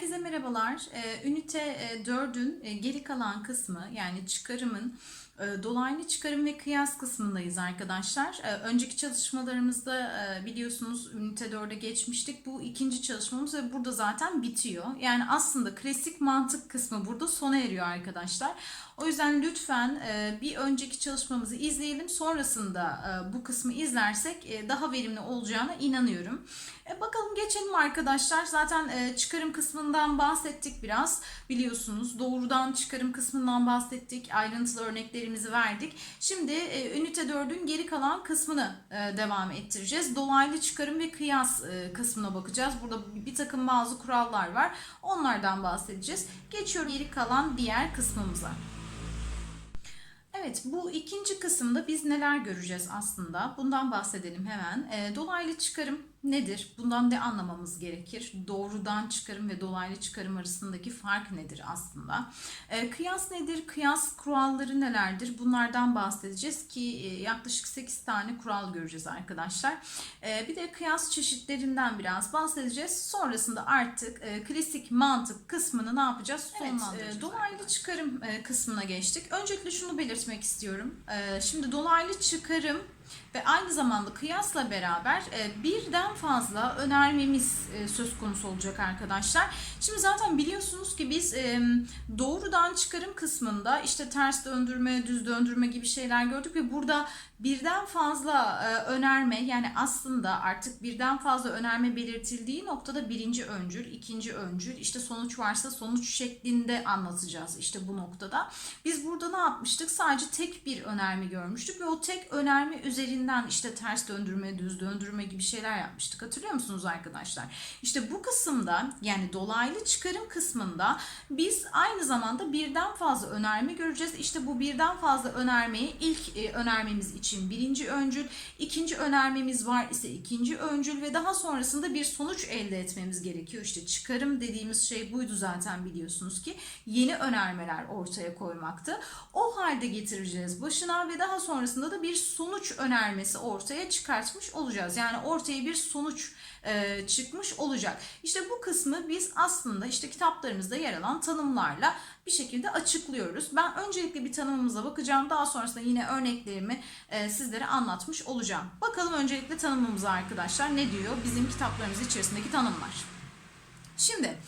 Herkese merhabalar. Ee, Ünite 4'ün e, geri kalan kısmı yani çıkarımın e, dolaylı çıkarım ve kıyas kısmındayız arkadaşlar. Ee, Önceki çalışmalarımızda e, biliyorsunuz Ünite 4'e geçmiştik. Bu ikinci çalışmamız ve burada zaten bitiyor. Yani aslında klasik mantık kısmı burada sona eriyor arkadaşlar. O yüzden lütfen e, bir önceki çalışmamızı izleyelim. Sonrasında e, bu kısmı izlersek daha verimli olacağına inanıyorum. Bakalım geçelim arkadaşlar. Zaten çıkarım kısmından bahsettik biraz. Biliyorsunuz doğrudan çıkarım kısmından bahsettik. Ayrıntılı örneklerimizi verdik. Şimdi e, ünite 4'ün geri kalan kısmını e, devam ettireceğiz. Dolaylı çıkarım ve kıyas e, kısmına bakacağız. Burada bir takım bazı kurallar var. Onlardan bahsedeceğiz. Geçiyorum geri kalan diğer kısmımıza. Evet, bu ikinci kısımda biz neler göreceğiz aslında? Bundan bahsedelim hemen. E, dolaylı çıkarım nedir? Bundan ne anlamamız gerekir? Doğrudan çıkarım ve dolaylı çıkarım arasındaki fark nedir aslında? E, kıyas nedir? Kıyas kuralları nelerdir? Bunlardan bahsedeceğiz ki e, yaklaşık 8 tane kural göreceğiz arkadaşlar. E, bir de kıyas çeşitlerinden biraz bahsedeceğiz. Sonrasında artık e, klasik mantık kısmını ne yapacağız? Evet, e, dolaylı çıkarım e, kısmına geçtik. Öncelikle şunu belirtmek istiyorum. E, şimdi dolaylı çıkarım ve aynı zamanda kıyasla beraber e, birden fazla önermemiz e, söz konusu olacak arkadaşlar. Şimdi zaten biliyorsunuz ki biz e, doğrudan çıkarım kısmında işte ters döndürme, düz döndürme gibi şeyler gördük ve burada birden fazla önerme yani aslında artık birden fazla önerme belirtildiği noktada birinci öncül, ikinci öncül, işte sonuç varsa sonuç şeklinde anlatacağız işte bu noktada. Biz burada ne yapmıştık? Sadece tek bir önerme görmüştük ve o tek önerme üzerinden işte ters döndürme, düz döndürme gibi şeyler yapmıştık. Hatırlıyor musunuz arkadaşlar? İşte bu kısımda yani dolaylı çıkarım kısmında biz aynı zamanda birden fazla önerme göreceğiz. İşte bu birden fazla önermeyi ilk e, önermemiz için birinci öncül, ikinci önermemiz var ise ikinci öncül ve daha sonrasında bir sonuç elde etmemiz gerekiyor. İşte çıkarım dediğimiz şey buydu zaten biliyorsunuz ki yeni önermeler ortaya koymaktı. O halde getireceğiz başına ve daha sonrasında da bir sonuç önermesi ortaya çıkartmış olacağız. Yani ortaya bir sonuç e, çıkmış olacak. İşte bu kısmı biz aslında işte kitaplarımızda yer alan tanımlarla bir şekilde açıklıyoruz. Ben öncelikle bir tanımımıza bakacağım. Daha sonrasında yine örneklerimi e, sizlere anlatmış olacağım. Bakalım öncelikle tanımımıza arkadaşlar ne diyor bizim kitaplarımız içerisindeki tanımlar. Şimdi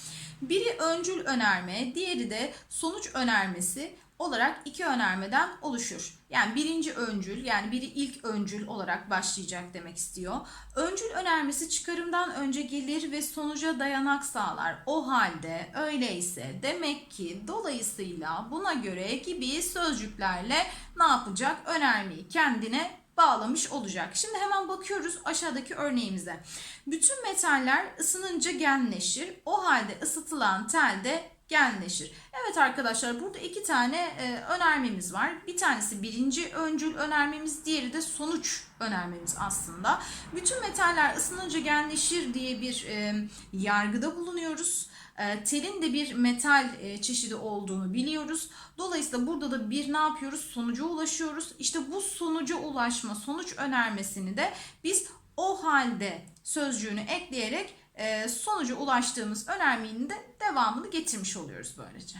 biri öncül önerme, diğeri de sonuç önermesi olarak iki önermeden oluşur. Yani birinci öncül yani biri ilk öncül olarak başlayacak demek istiyor. Öncül önermesi çıkarımdan önce gelir ve sonuca dayanak sağlar. O halde öyleyse demek ki dolayısıyla buna göre gibi sözcüklerle ne yapacak? Önermeyi kendine bağlamış olacak. Şimdi hemen bakıyoruz aşağıdaki örneğimize. Bütün metaller ısınınca genleşir. O halde ısıtılan tel de genleşir. Evet arkadaşlar burada iki tane e, önermemiz var. Bir tanesi birinci öncül önermemiz, diğeri de sonuç önermemiz aslında. Bütün metaller ısınınca genleşir diye bir e, yargıda bulunuyoruz. E, telin de bir metal e, çeşidi olduğunu biliyoruz. Dolayısıyla burada da bir ne yapıyoruz? Sonuca ulaşıyoruz. İşte bu sonuca ulaşma, sonuç önermesini de biz o halde sözcüğünü ekleyerek e, sonuca ulaştığımız önermenin de devamını getirmiş oluyoruz böylece.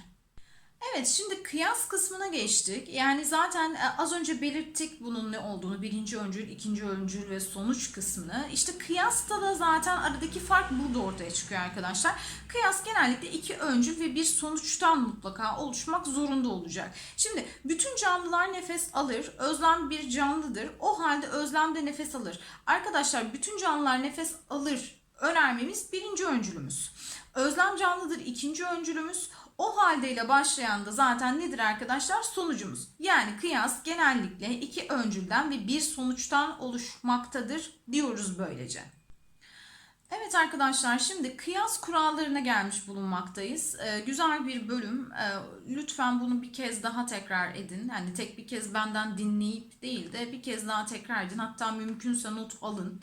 Evet şimdi kıyas kısmına geçtik. Yani zaten e, az önce belirttik bunun ne olduğunu. Birinci öncül, ikinci öncül ve sonuç kısmını. İşte kıyasta da zaten aradaki fark burada ortaya çıkıyor arkadaşlar. Kıyas genellikle iki öncül ve bir sonuçtan mutlaka oluşmak zorunda olacak. Şimdi bütün canlılar nefes alır. Özlem bir canlıdır. O halde özlem de nefes alır. Arkadaşlar bütün canlılar nefes alır önermemiz birinci öncülümüz. Özlem canlıdır ikinci öncülümüz. O haldeyle başlayan da zaten nedir arkadaşlar? Sonucumuz. Yani kıyas genellikle iki öncülden ve bir sonuçtan oluşmaktadır diyoruz böylece. Evet arkadaşlar şimdi kıyas kurallarına gelmiş bulunmaktayız. Ee, güzel bir bölüm. Ee, lütfen bunu bir kez daha tekrar edin. Yani tek bir kez benden dinleyip değil de bir kez daha tekrar edin. Hatta mümkünse not alın.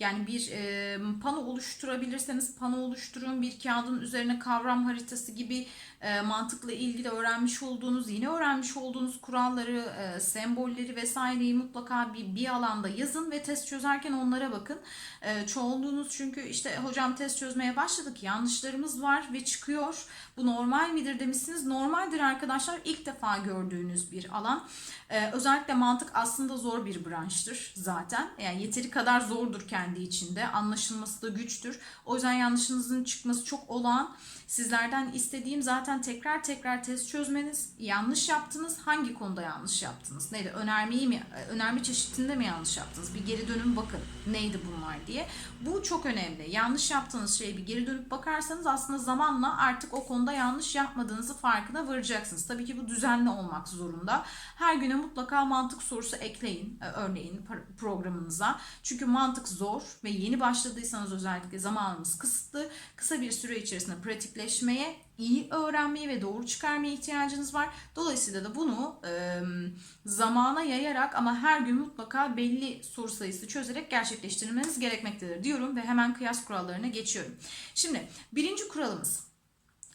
Yani bir e, pano oluşturabilirseniz pano oluşturun. Bir kağıdın üzerine kavram haritası gibi e, mantıkla ilgili öğrenmiş olduğunuz, yine öğrenmiş olduğunuz kuralları, e, sembolleri vesaireyi mutlaka bir, bir alanda yazın ve test çözerken onlara bakın. E, çoğunluğunuz çünkü işte hocam test çözmeye başladık, yanlışlarımız var ve çıkıyor. Bu normal midir demişsiniz. Normaldir arkadaşlar. İlk defa gördüğünüz bir alan. E, özellikle mantık aslında zor bir branştır zaten. Yani yeteri kadar zordur kendi içinde. Anlaşılması da güçtür. O yüzden yanlışınızın çıkması çok olağan. Sizlerden istediğim zaten tekrar tekrar test çözmeniz. Yanlış yaptınız. Hangi konuda yanlış yaptınız? Neydi? Önermeyi mi? Önerme çeşitinde mi yanlış yaptınız? Bir geri dönün bakın. Neydi bunlar diye. Bu çok önemli. Yanlış yaptığınız şeye bir geri dönüp bakarsanız aslında zamanla artık o konuda yanlış yapmadığınızı farkına varacaksınız. Tabii ki bu düzenli olmak zorunda. Her güne mutlaka mantık sorusu ekleyin. e, Örneğin programınıza. Çünkü mantık zor ve yeni başladıysanız özellikle zamanınız kısıtlı. Kısa bir süre içerisinde pratikleşmeye, iyi öğrenmeye ve doğru çıkarmaya ihtiyacınız var. Dolayısıyla da bunu e, zamana yayarak ama her gün mutlaka belli soru sayısı çözerek gerçekleştirmeniz gerekmektedir diyorum ve hemen kıyas kurallarına geçiyorum. Şimdi birinci kuralımız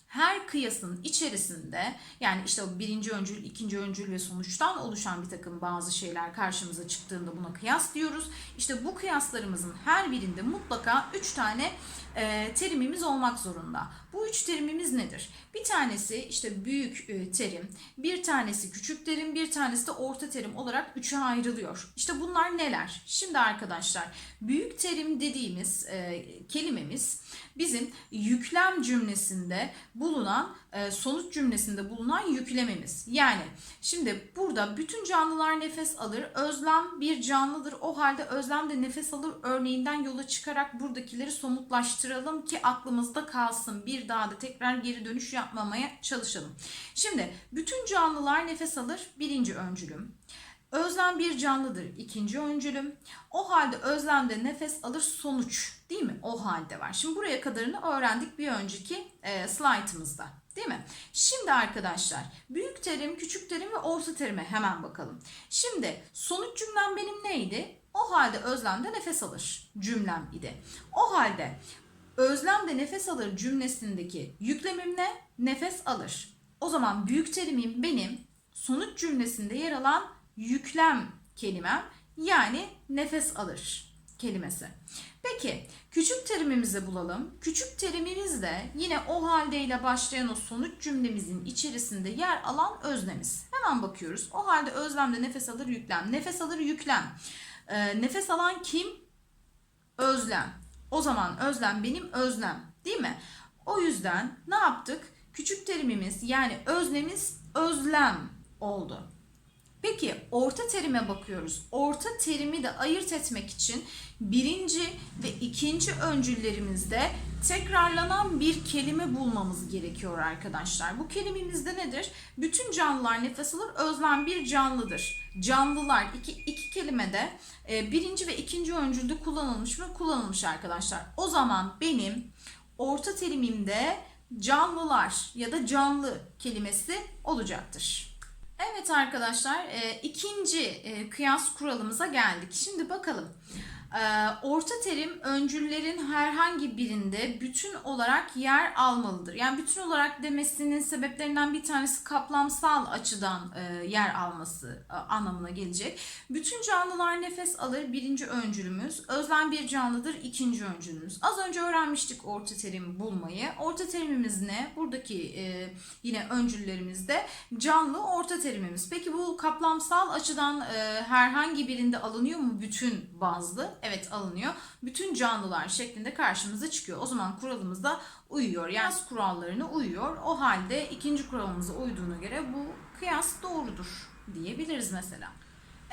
her kıyasın içerisinde yani işte o birinci öncül, ikinci öncül ve sonuçtan oluşan bir takım bazı şeyler karşımıza çıktığında buna kıyas diyoruz. İşte bu kıyaslarımızın her birinde mutlaka üç tane e, terimimiz olmak zorunda. Bu üç terimimiz nedir? Bir tanesi işte büyük e, terim, bir tanesi küçük terim, bir tanesi de orta terim olarak üçe ayrılıyor. İşte bunlar neler? Şimdi arkadaşlar büyük terim dediğimiz e, kelimemiz bizim yüklem cümlesinde bulunan sonuç cümlesinde bulunan yüklememiz. Yani şimdi burada bütün canlılar nefes alır. Özlem bir canlıdır. O halde özlem de nefes alır örneğinden yola çıkarak buradakileri somutlaştıralım ki aklımızda kalsın. Bir daha da tekrar geri dönüş yapmamaya çalışalım. Şimdi bütün canlılar nefes alır. Birinci öncülüm. Özlem bir canlıdır. ikinci öncülüm. O halde özlemde nefes alır sonuç değil mi? O halde var. Şimdi buraya kadarını öğrendik bir önceki e, slaytımızda. Değil mi? Şimdi arkadaşlar büyük terim, küçük terim ve orta terime hemen bakalım. Şimdi sonuç cümlem benim neydi? O halde özlemde nefes alır cümlem idi. O halde özlemde nefes alır cümlesindeki yüklemim ne? Nefes alır. O zaman büyük terimim benim sonuç cümlesinde yer alan yüklem kelimem yani nefes alır kelimesi. Peki küçük terimimizi bulalım. Küçük terimimiz de yine o haldeyle başlayan o sonuç cümlemizin içerisinde yer alan öznemiz. Hemen bakıyoruz. O halde özlemde nefes alır yüklem. Nefes alır yüklem. Ee, nefes alan kim? Özlem. O zaman özlem benim özlem değil mi? O yüzden ne yaptık? Küçük terimimiz yani öznemiz özlem oldu. Peki orta terime bakıyoruz. Orta terimi de ayırt etmek için birinci ve ikinci öncüllerimizde tekrarlanan bir kelime bulmamız gerekiyor arkadaşlar. Bu kelimemizde nedir? Bütün canlılar nefes alır, özlem bir canlıdır. Canlılar iki, iki kelimede e, birinci ve ikinci öncülde kullanılmış mı? Kullanılmış arkadaşlar. O zaman benim orta terimimde canlılar ya da canlı kelimesi olacaktır. Evet arkadaşlar e, ikinci e, kıyas kuralımıza geldik. Şimdi bakalım. E, orta terim öncüllerin herhangi birinde bütün olarak yer almalıdır. Yani bütün olarak demesinin sebeplerinden bir tanesi kaplamsal açıdan e, yer alması e, anlamına gelecek. Bütün canlılar nefes alır birinci öncülümüz. Özlem bir canlıdır ikinci öncülümüz. Az önce öğrenmiştik orta terim bulmayı. Orta terimimiz ne? Buradaki e, yine öncüllerimizde canlı orta terimimiz. Peki bu kaplamsal açıdan herhangi birinde alınıyor mu bütün bazlı? Evet alınıyor. Bütün canlılar şeklinde karşımıza çıkıyor. O zaman kuralımız da uyuyor. Yani kurallarına uyuyor. O halde ikinci kuralımıza uyduğuna göre bu kıyas doğrudur diyebiliriz mesela.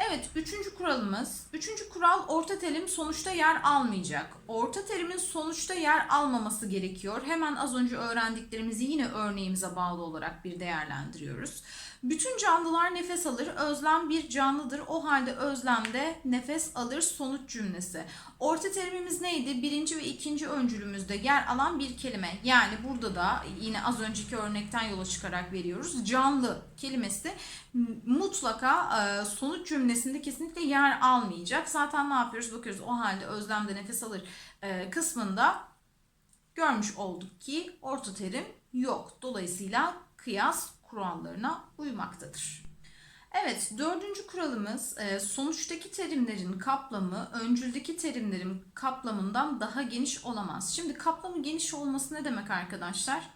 Evet, üçüncü kuralımız. Üçüncü kural orta terim sonuçta yer almayacak. Orta terimin sonuçta yer almaması gerekiyor. Hemen az önce öğrendiklerimizi yine örneğimize bağlı olarak bir değerlendiriyoruz. Bütün canlılar nefes alır. Özlem bir canlıdır. O halde özlemde nefes alır sonuç cümlesi. Orta terimimiz neydi? Birinci ve ikinci öncülümüzde yer alan bir kelime. Yani burada da yine az önceki örnekten yola çıkarak veriyoruz. Canlı kelimesi mutlaka e, sonuç cümlesi cümlesinde kesinlikle yer almayacak. Zaten ne yapıyoruz? Bakıyoruz o halde özlemde nefes alır e, kısmında görmüş olduk ki orta terim yok. Dolayısıyla kıyas kurallarına uymaktadır. Evet, dördüncü kuralımız e, sonuçtaki terimlerin kaplamı öncüldeki terimlerin kaplamından daha geniş olamaz. Şimdi kaplamı geniş olması ne demek arkadaşlar?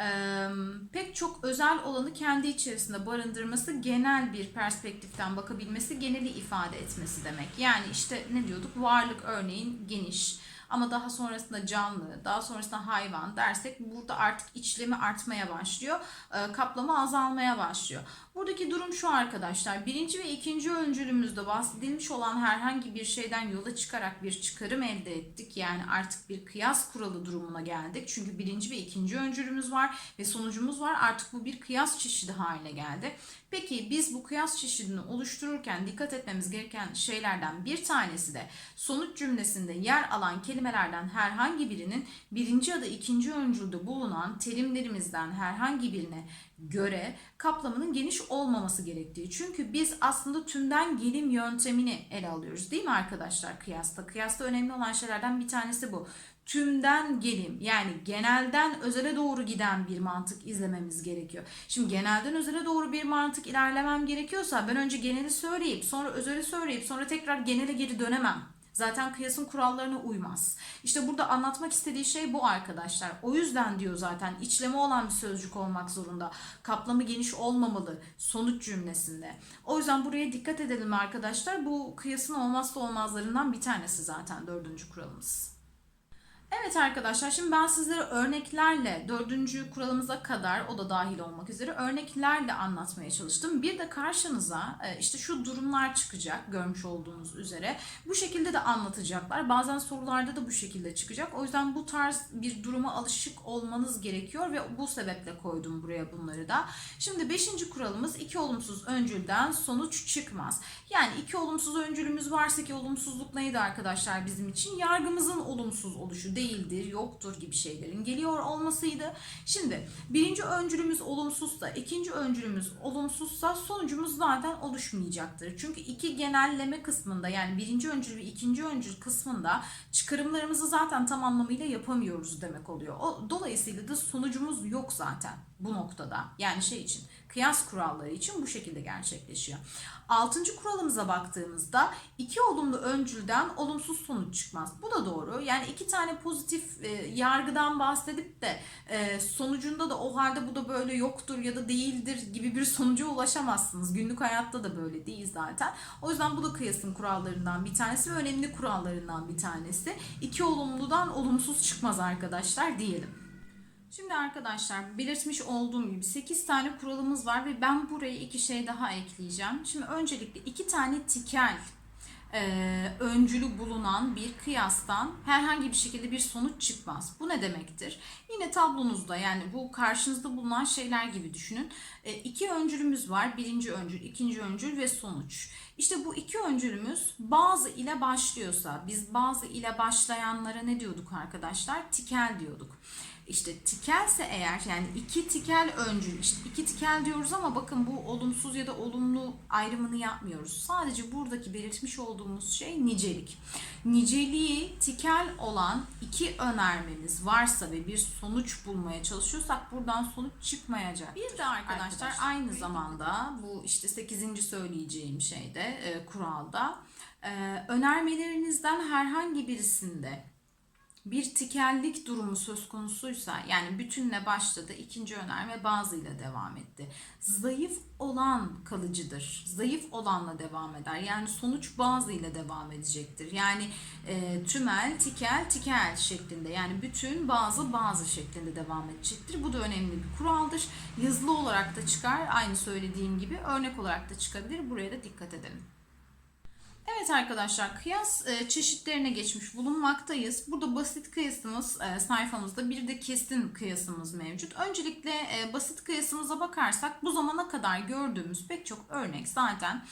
Ee, pek çok özel olanı kendi içerisinde barındırması, genel bir perspektiften bakabilmesi, geneli ifade etmesi demek. Yani işte ne diyorduk? Varlık örneğin geniş ama daha sonrasında canlı, daha sonrasında hayvan dersek burada artık içlemi artmaya başlıyor, e, kaplama azalmaya başlıyor. Buradaki durum şu arkadaşlar. Birinci ve ikinci öncülümüzde bahsedilmiş olan herhangi bir şeyden yola çıkarak bir çıkarım elde ettik. Yani artık bir kıyas kuralı durumuna geldik. Çünkü birinci ve ikinci öncülümüz var ve sonucumuz var. Artık bu bir kıyas çeşidi haline geldi. Peki biz bu kıyas çeşidini oluştururken dikkat etmemiz gereken şeylerden bir tanesi de sonuç cümlesinde yer alan kelimelerden herhangi birinin birinci ya da ikinci öncülde bulunan terimlerimizden herhangi birine göre kaplamının geniş olmaması gerektiği. Çünkü biz aslında tümden gelim yöntemini ele alıyoruz değil mi arkadaşlar kıyasta? Kıyasta önemli olan şeylerden bir tanesi bu. Tümden gelim yani genelden özele doğru giden bir mantık izlememiz gerekiyor. Şimdi genelden özele doğru bir mantık ilerlemem gerekiyorsa ben önce geneli söyleyip sonra özeli söyleyip sonra tekrar genele geri dönemem. Zaten kıyasın kurallarına uymaz. İşte burada anlatmak istediği şey bu arkadaşlar. O yüzden diyor zaten içleme olan bir sözcük olmak zorunda. Kaplamı geniş olmamalı sonuç cümlesinde. O yüzden buraya dikkat edelim arkadaşlar. Bu kıyasın olmazsa olmazlarından bir tanesi zaten dördüncü kuralımız. Evet arkadaşlar şimdi ben sizlere örneklerle dördüncü kuralımıza kadar o da dahil olmak üzere örneklerle anlatmaya çalıştım. Bir de karşınıza e, işte şu durumlar çıkacak görmüş olduğunuz üzere. Bu şekilde de anlatacaklar. Bazen sorularda da bu şekilde çıkacak. O yüzden bu tarz bir duruma alışık olmanız gerekiyor ve bu sebeple koydum buraya bunları da. Şimdi beşinci kuralımız iki olumsuz öncülden sonuç çıkmaz. Yani iki olumsuz öncülümüz varsa ki olumsuzluk neydi arkadaşlar bizim için? Yargımızın olumsuz oluşu değildir, yoktur gibi şeylerin geliyor olmasıydı. Şimdi birinci öncülümüz olumsuzsa, ikinci öncülümüz olumsuzsa sonucumuz zaten oluşmayacaktır. Çünkü iki genelleme kısmında yani birinci öncül ve ikinci öncül kısmında çıkarımlarımızı zaten tam anlamıyla yapamıyoruz demek oluyor. O, dolayısıyla da sonucumuz yok zaten bu noktada. Yani şey için kıyas kuralları için bu şekilde gerçekleşiyor. Altıncı kuralımıza baktığımızda iki olumlu öncülden olumsuz sonuç çıkmaz. Bu da doğru. Yani iki tane pozitif e, yargıdan bahsedip de e, sonucunda da o halde bu da böyle yoktur ya da değildir gibi bir sonuca ulaşamazsınız. Günlük hayatta da böyle değil zaten. O yüzden bu da kıyasın kurallarından bir tanesi ve önemli kurallarından bir tanesi. İki olumludan olumsuz çıkmaz arkadaşlar diyelim. Şimdi arkadaşlar belirtmiş olduğum gibi 8 tane kuralımız var ve ben buraya iki şey daha ekleyeceğim. Şimdi öncelikle iki tane tikel e, öncülü bulunan bir kıyastan herhangi bir şekilde bir sonuç çıkmaz. Bu ne demektir? Yine tablonuzda yani bu karşınızda bulunan şeyler gibi düşünün. E, iki öncülümüz var. Birinci öncül, ikinci öncül ve sonuç. İşte bu iki öncülümüz bazı ile başlıyorsa biz bazı ile başlayanlara ne diyorduk arkadaşlar? Tikel diyorduk. İşte tikelse eğer yani iki tikel öncül işte iki tikel diyoruz ama bakın bu olumsuz ya da olumlu ayrımını yapmıyoruz. Sadece buradaki belirtmiş olduğumuz şey nicelik. Niceliği tikel olan iki önermemiz varsa ve bir sonuç bulmaya çalışıyorsak buradan sonuç çıkmayacak. Bir de arkadaşlar, arkadaşlar aynı zamanda bu işte 8. söyleyeceğim şeyde e, kuralda e, önermelerinizden herhangi birisinde bir tikellik durumu söz konusuysa yani bütünle başladı ikinci önerme bazıyla devam etti. Zayıf olan kalıcıdır. Zayıf olanla devam eder. Yani sonuç bazıyla devam edecektir. Yani e, tümel, tikel, tikel şeklinde yani bütün bazı bazı şeklinde devam edecektir. Bu da önemli bir kuraldır. Yazılı olarak da çıkar. Aynı söylediğim gibi örnek olarak da çıkabilir. Buraya da dikkat edelim. Evet arkadaşlar kıyas e, çeşitlerine geçmiş bulunmaktayız. Burada basit kıyasımız e, sayfamızda bir de kesin kıyasımız mevcut. Öncelikle e, basit kıyasımıza bakarsak bu zamana kadar gördüğümüz pek çok örnek zaten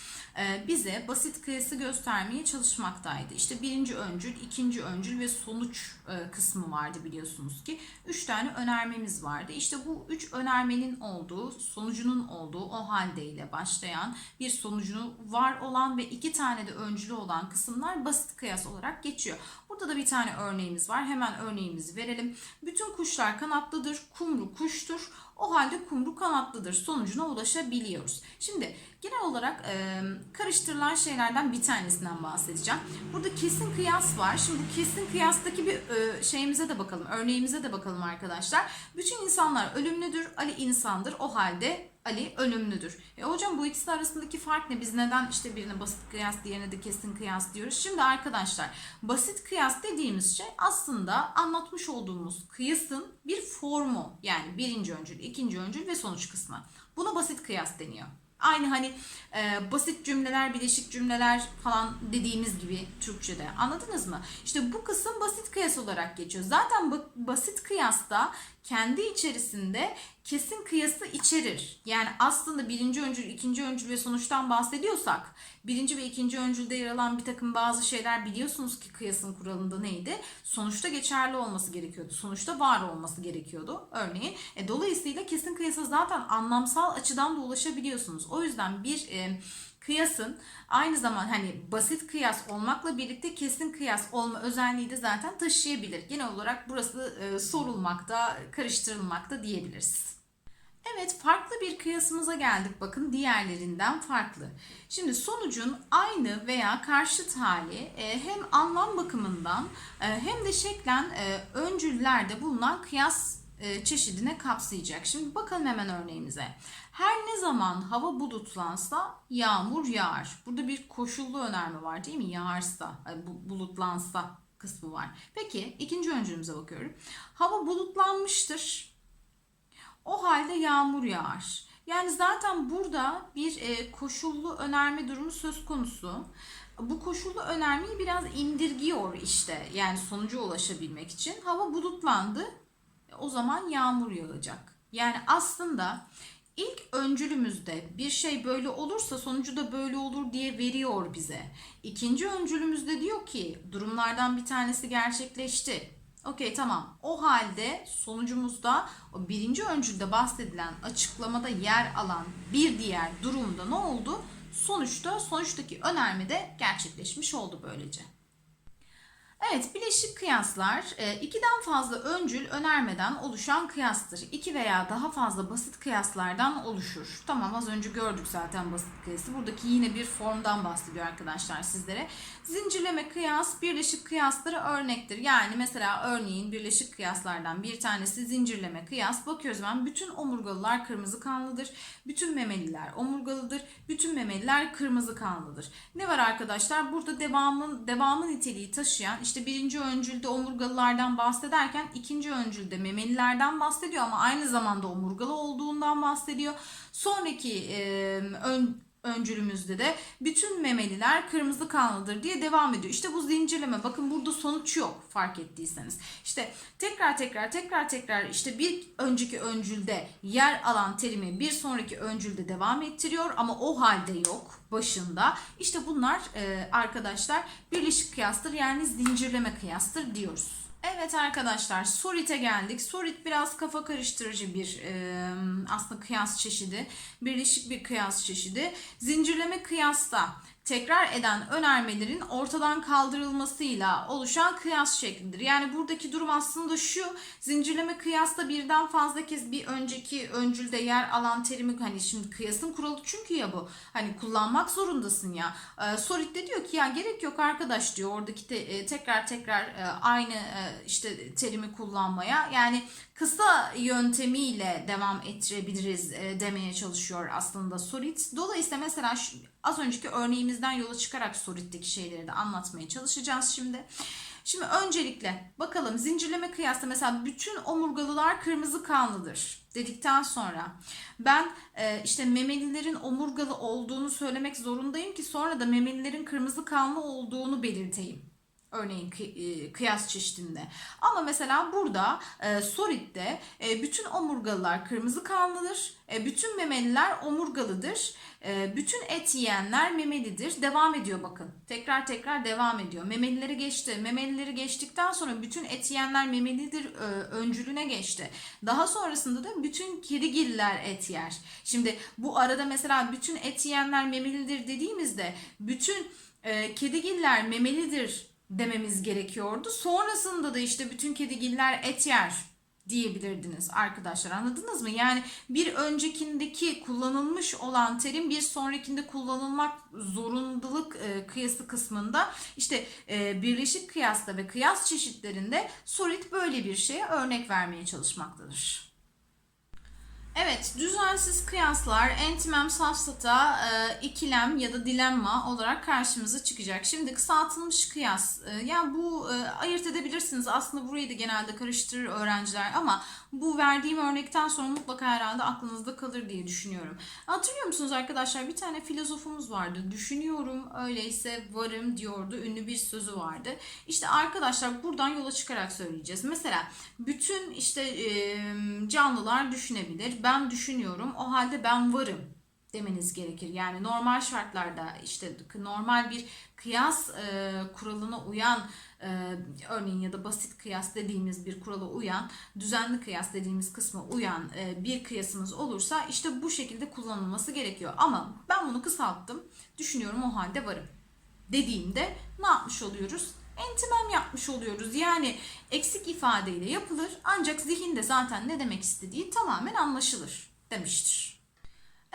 bize basit kıyası göstermeye çalışmaktaydı. İşte birinci öncül, ikinci öncül ve sonuç kısmı vardı biliyorsunuz ki. Üç tane önermemiz vardı. İşte bu üç önermenin olduğu, sonucunun olduğu o haldeyle başlayan bir sonucunu var olan ve iki tane de öncülü olan kısımlar basit kıyas olarak geçiyor. Burada da bir tane örneğimiz var. Hemen örneğimizi verelim. Bütün kuşlar kanatlıdır. Kumru kuştur. O halde kumru kanatlıdır sonucuna ulaşabiliyoruz. Şimdi genel olarak e, karıştırılan şeylerden bir tanesinden bahsedeceğim. Burada kesin kıyas var. Şimdi bu kesin kıyastaki bir e, şeyimize de bakalım. Örneğimize de bakalım arkadaşlar. Bütün insanlar ölümlüdür. Ali insandır. O halde Ali ölümlüdür. E hocam bu ikisi arasındaki fark ne? Biz neden işte birine basit kıyas diğerine de kesin kıyas diyoruz? Şimdi arkadaşlar basit kıyas dediğimiz şey aslında anlatmış olduğumuz kıyasın bir formu. Yani birinci öncül, ikinci öncül ve sonuç kısmı. Buna basit kıyas deniyor. Aynı hani e, basit cümleler, bileşik cümleler falan dediğimiz gibi Türkçe'de. Anladınız mı? İşte bu kısım basit kıyas olarak geçiyor. Zaten basit kıyasta kendi içerisinde kesin kıyası içerir. Yani aslında birinci öncül, ikinci öncül ve sonuçtan bahsediyorsak birinci ve ikinci öncülde yer alan bir takım bazı şeyler biliyorsunuz ki kıyasın kuralında neydi? Sonuçta geçerli olması gerekiyordu. Sonuçta var olması gerekiyordu örneğin. E, dolayısıyla kesin kıyasa zaten anlamsal açıdan da ulaşabiliyorsunuz. O yüzden bir e, kıyasın aynı zaman hani basit kıyas olmakla birlikte kesin kıyas olma özelliği de zaten taşıyabilir. Genel olarak burası e, sorulmakta, karıştırılmakta diyebiliriz. Evet farklı bir kıyasımıza geldik bakın diğerlerinden farklı. Şimdi sonucun aynı veya karşıt hali e, hem anlam bakımından e, hem de şeklen e, öncüllerde bulunan kıyas çeşidine kapsayacak. Şimdi bakalım hemen örneğimize. Her ne zaman hava bulutlansa yağmur yağar. Burada bir koşullu önerme var değil mi? Yağarsa, e, bu- bulutlansa kısmı var. Peki ikinci öncülümüze bakıyorum. Hava bulutlanmıştır. O halde yağmur yağar. Yani zaten burada bir e, koşullu önerme durumu söz konusu. Bu koşullu önermeyi biraz indirgiyor işte. Yani sonuca ulaşabilmek için. Hava bulutlandı. O zaman yağmur yağacak. Yani aslında ilk öncülümüzde bir şey böyle olursa sonucu da böyle olur diye veriyor bize. İkinci öncülümüzde diyor ki durumlardan bir tanesi gerçekleşti. Okey tamam. O halde sonucumuzda o birinci öncülde bahsedilen açıklamada yer alan bir diğer durumda ne oldu? Sonuçta sonuçtaki önerme de gerçekleşmiş oldu böylece. Evet, bileşik kıyaslar e, ikiden fazla öncül önermeden oluşan kıyastır. İki veya daha fazla basit kıyaslardan oluşur. Tamam az önce gördük zaten basit kıyası. Buradaki yine bir formdan bahsediyor arkadaşlar sizlere. Zincirleme kıyas birleşik kıyaslara örnektir. Yani mesela örneğin birleşik kıyaslardan bir tanesi zincirleme kıyas. Bakıyoruz ben bütün omurgalılar kırmızı kanlıdır. Bütün memeliler omurgalıdır. Bütün memeliler kırmızı kanlıdır. Ne var arkadaşlar? Burada devamın devamı niteliği taşıyan işte birinci öncülde omurgalılardan bahsederken ikinci öncülde memelilerden bahsediyor ama aynı zamanda omurgalı olduğundan bahsediyor. Sonraki e, ön, öncülümüzde de bütün memeliler kırmızı kanlıdır diye devam ediyor. İşte bu zincirleme bakın burada sonuç yok fark ettiyseniz. İşte tekrar tekrar tekrar tekrar işte bir önceki öncülde yer alan terimi bir sonraki öncülde devam ettiriyor ama o halde yok başında. İşte bunlar e, arkadaşlar birleşik kıyastır yani zincirleme kıyastır diyoruz. Evet arkadaşlar Sorit'e geldik. Sorit biraz kafa karıştırıcı bir e, aslında kıyas çeşidi. Birleşik bir kıyas çeşidi. Zincirleme kıyasta tekrar eden önermelerin ortadan kaldırılmasıyla oluşan kıyas şeklidir. Yani buradaki durum aslında şu. Zincirleme kıyasta birden fazla kez bir önceki öncülde yer alan terimi hani şimdi kıyasın kuralı çünkü ya bu. Hani kullanmak zorundasın ya. E, Sorit de diyor ki ya gerek yok arkadaş diyor oradaki te- e, tekrar tekrar e, aynı e, işte terimi kullanmaya. Yani kısa yöntemiyle devam ettirebiliriz e, demeye çalışıyor aslında Sorit. Dolayısıyla mesela şu, az önceki örneğimizden yola çıkarak Sorit'teki şeyleri de anlatmaya çalışacağız şimdi. Şimdi öncelikle bakalım zincirleme kıyasla mesela bütün omurgalılar kırmızı kanlıdır dedikten sonra ben e, işte memelilerin omurgalı olduğunu söylemek zorundayım ki sonra da memelilerin kırmızı kanlı olduğunu belirteyim. Örneğin e, kıyas çeşidinde. Ama mesela burada e, Sorit'te e, bütün omurgalılar kırmızı kanlıdır. E, bütün memeliler omurgalıdır. E, bütün et yiyenler memelidir. Devam ediyor bakın. Tekrar tekrar devam ediyor. Memelileri geçti. Memelileri geçtikten sonra bütün et yiyenler memelidir e, öncülüne geçti. Daha sonrasında da bütün kedigiller et yer. Şimdi bu arada mesela bütün et yiyenler memelidir dediğimizde bütün e, kedigiller memelidir dememiz gerekiyordu. Sonrasında da işte bütün kedigiller et yer diyebilirdiniz arkadaşlar anladınız mı? Yani bir öncekindeki kullanılmış olan terim bir sonrakinde kullanılmak zorundalık e, kıyası kısmında işte e, birleşik kıyasla ve kıyas çeşitlerinde Sorit böyle bir şeye örnek vermeye çalışmaktadır. Evet, düzensiz kıyaslar entimem safsata, e, ikilem ya da dilemma olarak karşımıza çıkacak. Şimdi kısaltılmış kıyas, e, yani bu e, ayırt edebilirsiniz. Aslında burayı da genelde karıştırır öğrenciler ama bu verdiğim örnekten sonra mutlaka herhalde aklınızda kalır diye düşünüyorum. Hatırlıyor musunuz arkadaşlar? Bir tane filozofumuz vardı. Düşünüyorum, öyleyse varım diyordu. Ünlü bir sözü vardı. İşte arkadaşlar buradan yola çıkarak söyleyeceğiz. Mesela bütün işte canlılar düşünebilir. Ben düşünüyorum. O halde ben varım demeniz gerekir. Yani normal şartlarda işte normal bir kıyas kuralına uyan e, örneğin ya da basit kıyas dediğimiz bir kurala uyan, düzenli kıyas dediğimiz kısma uyan e, bir kıyasımız olursa işte bu şekilde kullanılması gerekiyor. Ama ben bunu kısalttım. Düşünüyorum o halde varım. Dediğimde ne yapmış oluyoruz? entimem yapmış oluyoruz. Yani eksik ifadeyle yapılır ancak zihinde zaten ne demek istediği tamamen anlaşılır demiştir.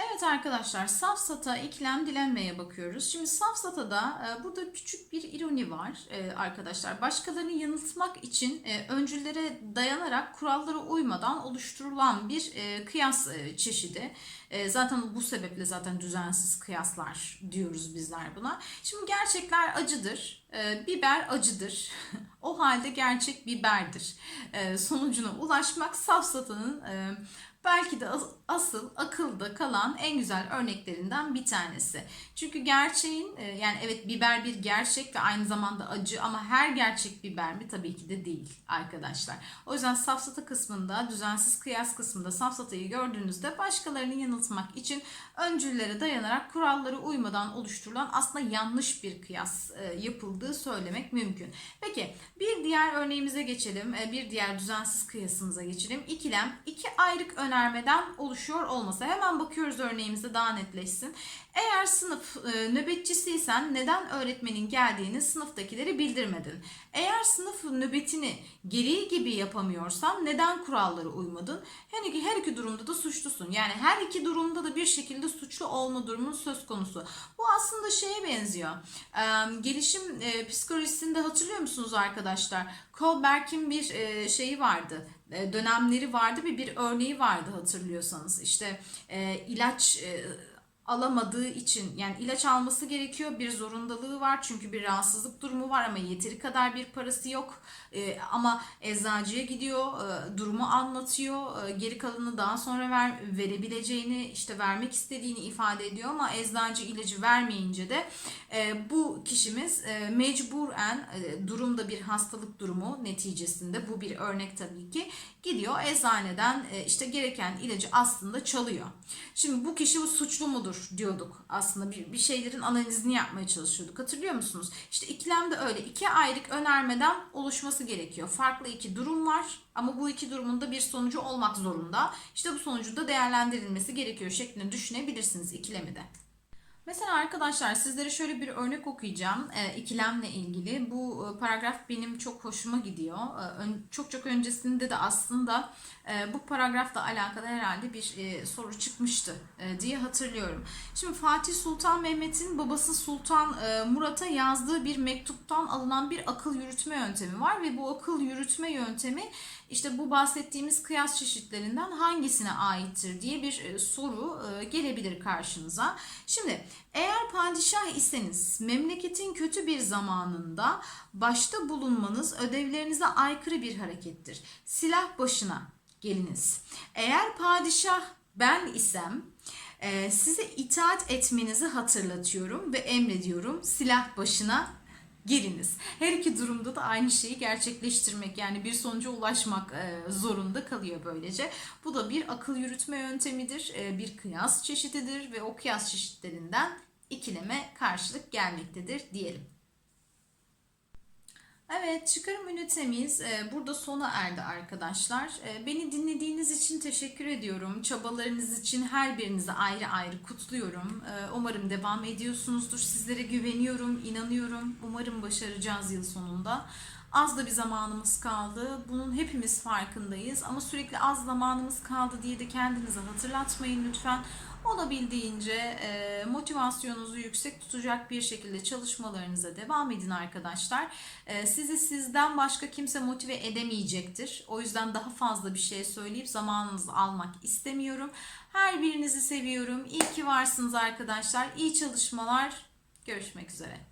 Evet arkadaşlar safsata, iklem, dilenmeye bakıyoruz. Şimdi safsatada e, burada küçük bir ironi var e, arkadaşlar. Başkalarını yanıltmak için e, öncüllere dayanarak kurallara uymadan oluşturulan bir e, kıyas e, çeşidi. E, zaten bu sebeple zaten düzensiz kıyaslar diyoruz bizler buna. Şimdi gerçekler acıdır. E, biber acıdır. o halde gerçek biberdir. E, sonucuna ulaşmak safsatanın e, belki de as- asıl akılda kalan en güzel örneklerinden bir tanesi. Çünkü gerçeğin e, yani evet biber bir gerçek ve aynı zamanda acı ama her gerçek biber mi tabii ki de değil arkadaşlar. O yüzden safsata kısmında düzensiz kıyas kısmında safsatayı gördüğünüzde başkalarını yanıltmak için öncüllere dayanarak kurallara uymadan oluşturulan aslında yanlış bir kıyas e, yapıldığı söylemek mümkün. Peki bir diğer örneğimize geçelim. E, Bir diğer düzensiz kıyasımıza geçelim. İkilem iki ayrık önermeden oluşuyor olmasa. Hemen bakıyoruz örneğimize daha netleşsin. Eğer sınıf e, nöbetçisiysen neden öğretmenin geldiğini sınıftakileri bildirmedin? Eğer sınıf nöbetini gereği gibi yapamıyorsan neden kurallara uymadın? Her iki, her iki durumda da suçlusun. Yani her iki durumda da bir şekilde suçlu olma durumun söz konusu. Bu aslında şeye benziyor. Ee, gelişim e, psikolojisinde hatırlıyor musunuz arkadaşlar? Kohlberg'in bir e, şeyi vardı e, dönemleri vardı ve bir örneği vardı hatırlıyorsanız. İşte e, ilaç e, alamadığı için yani ilaç alması gerekiyor. Bir zorundalığı var çünkü bir rahatsızlık durumu var ama yeteri kadar bir parası yok. E, ama eczacıya gidiyor e, durumu anlatıyor. E, geri kalanını daha sonra ver, verebileceğini işte vermek istediğini ifade ediyor ama eczacı ilacı vermeyince de e, bu kişimiz e, mecburen e, durumda bir hastalık durumu neticesinde bu bir örnek tabii ki gidiyor eczaneden e, işte gereken ilacı aslında çalıyor. Şimdi bu kişi bu suçlu mudur diyorduk aslında bir, bir şeylerin analizini yapmaya çalışıyorduk hatırlıyor musunuz? İşte ikilem de öyle iki ayrık önermeden oluşması gerekiyor. Farklı iki durum var ama bu iki durumun da bir sonucu olmak zorunda. İşte bu sonucu da değerlendirilmesi gerekiyor şeklinde düşünebilirsiniz ikilemi de. Mesela arkadaşlar sizlere şöyle bir örnek okuyacağım e, ikilemle ilgili. Bu e, paragraf benim çok hoşuma gidiyor. E, ön- çok çok öncesinde de aslında e, bu paragrafla alakalı herhalde bir e, soru çıkmıştı e, diye hatırlıyorum. Şimdi Fatih Sultan Mehmet'in babası Sultan e, Murat'a yazdığı bir mektuptan alınan bir akıl yürütme yöntemi var ve bu akıl yürütme yöntemi işte bu bahsettiğimiz kıyas çeşitlerinden hangisine aittir diye bir e, soru e, gelebilir karşınıza. Şimdi eğer padişah iseniz memleketin kötü bir zamanında başta bulunmanız ödevlerinize aykırı bir harekettir. Silah başına geliniz. Eğer padişah ben isem e, size itaat etmenizi hatırlatıyorum ve emrediyorum silah başına geliniz. Her iki durumda da aynı şeyi gerçekleştirmek yani bir sonuca ulaşmak e, zorunda kalıyor böylece. Bu da bir akıl yürütme yöntemidir, e, bir kıyas çeşididir ve o kıyas çeşitlerinden ikileme karşılık gelmektedir diyelim. Evet, çıkarım ünitemiz e, burada sona erdi arkadaşlar. E, beni dinlediğiniz için teşekkür ediyorum. Çabalarınız için her birinizi ayrı ayrı kutluyorum. E, umarım devam ediyorsunuzdur. Sizlere güveniyorum, inanıyorum. Umarım başaracağız yıl sonunda. Az da bir zamanımız kaldı. Bunun hepimiz farkındayız. Ama sürekli az zamanımız kaldı diye de kendinize hatırlatmayın lütfen. Olabildiğince e, motivasyonunuzu yüksek tutacak bir şekilde çalışmalarınıza devam edin arkadaşlar. E, sizi sizden başka kimse motive edemeyecektir. O yüzden daha fazla bir şey söyleyip zamanınızı almak istemiyorum. Her birinizi seviyorum. İyi ki varsınız arkadaşlar. İyi çalışmalar. Görüşmek üzere.